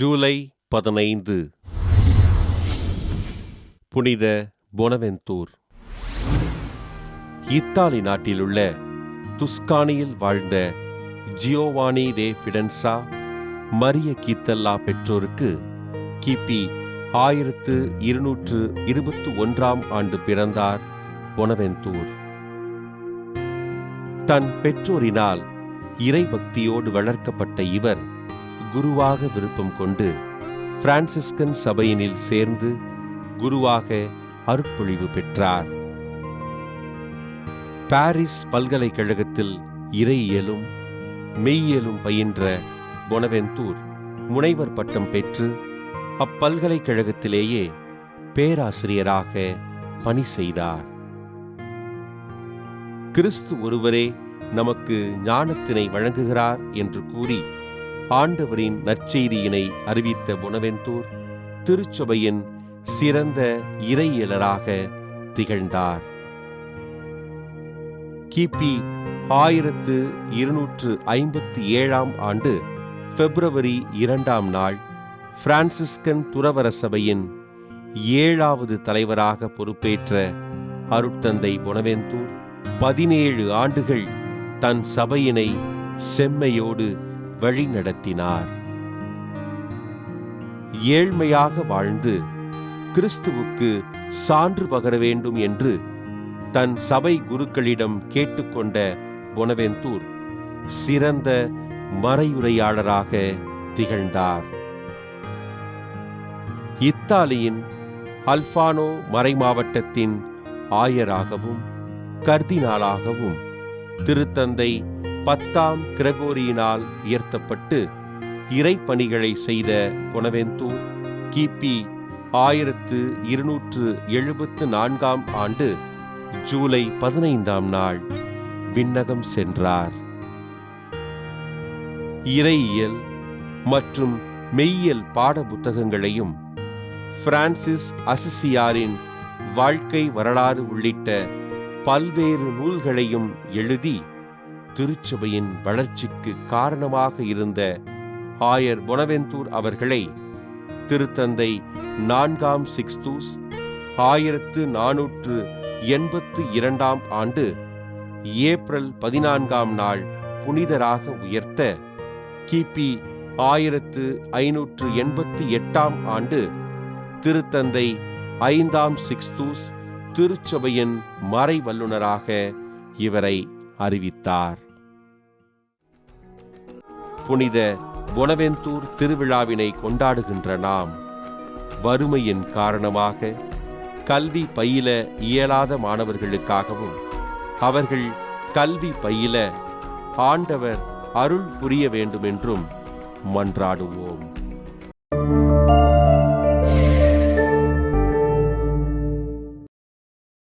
ஜூலை பதினைந்து. புனித பொனவெந்தூர். இத்தாலி நாட்டிலுள்ள துஸ்கானியில் வாழ்ந்த ஜியோவானி தே ஃபிடன்சா மரிய கீத்தல்லா பெற்றோருக்கு கிபி ஆயிரத்து இருநூற்று இருபத்து ஒன்றாம் ஆண்டு பிறந்தார் பொனவெந்தூர். தன் பெற்றோரினால் இறைபக்தியோடு வளர்க்கப்பட்ட இவர் குருவாக விருப்பம் கொண்டு பிரான்சிஸ்கன் சபையினில் சேர்ந்து குருவாக அருட்பொழிவு பெற்றார். பாரிஸ் பல்கலைக்கழகத்தில் இறையியலும் மெய்யியலும் பயின்ற பொனவெந்தூர் முனைவர் பட்டம் பெற்று அப்பல்கலைக்கழகத்திலேயே பேராசிரியராக பணி செய்தார். கிறிஸ்து ஒருவரே நமக்கு ஞானத்தினை வழங்குகிறார் என்று கூறி ஆண்டவரின் நற்செய்தியினை அறிவித்த பொனவெந்தூர் திருச்சபையின் சிறந்த இறையியலராக திகழ்ந்தார். கிபி ஆயிரத்து இருநூற்று ஐம்பத்தி ஏழாம் ஆண்டு பிப்ரவரி இரண்டாம் நாள் பிரான்சிஸ்கன் துறவர சபையின் ஏழாவது தலைவராக பொறுப்பேற்ற அருட்தந்தை பொனவெந்தூர் பதினேழு ஆண்டுகள் தன் சபையினை செம்மையோடு வழிநடத்தினார். ஏழ்மையாக வாழ்ந்து கிறிஸ்துவுக்கு சான்று பகர வேண்டும் என்று தன் சபை குருக்களிடம் கேட்டுக்கொண்ட பொனவெந்தூர் சிறந்த மறையுரையாளராக திகழ்ந்தார். இத்தாலியின் அல்பானோ மறைமாவட்டத்தின் ஆயராகவும் கர்தினாலாகவும் திருத்தந்தை பத்தாம் கிரகோரியினால் உயர்த்தப்பட்டு இறைப்பணிகளை செய்த பொனவெந்தூர் கிபி ஆயிரத்து இருநூற்று எழுபத்து நான்காம் ஆண்டு ஜூலை பதினைந்தாம் நாள் விண்ணகம் சென்றார். இறையியல் மற்றும் மெய்யியல் பாட புத்தகங்களையும் பிரான்சிஸ் அசிசியாரின் வாழ்க்கை வரலாறு உள்ளிட்ட பல்வேறு நூல்களையும் எழுதி திருச்சபையின் வளர்ச்சிக்கு காரணமாக இருந்த ஆயர் பொனவெந்தூர் அவர்களை திருத்தந்தை நான்காம் சிக்ஸ்தூஸ் ஆயிரத்து நானூற்று எண்பத்து இரண்டாம் ஆண்டு ஏப்ரல் பதினான்காம் நாள் புனிதராக உயர்த்த கிபி ஆயிரத்து ஐநூற்று எண்பத்தி எட்டாம் ஆண்டு திருத்தந்தை ஐந்தாம் சிக்ஸ்தூஸ் திருச்சபையின் மறை வல்லுநராக இவரை அறிவித்தார். புனித பொனவெந்தூர் திருவிழாவினை கொண்டாடுகின்ற நாம் வறுமையின் காரணமாக கல்வி பயில இயலாத மாணவர்களுக்காகவும் அவர்கள் கல்வி பயில ஆண்டவர் அருள் புரிய வேண்டுமென்றும் மன்றாடுவோம்.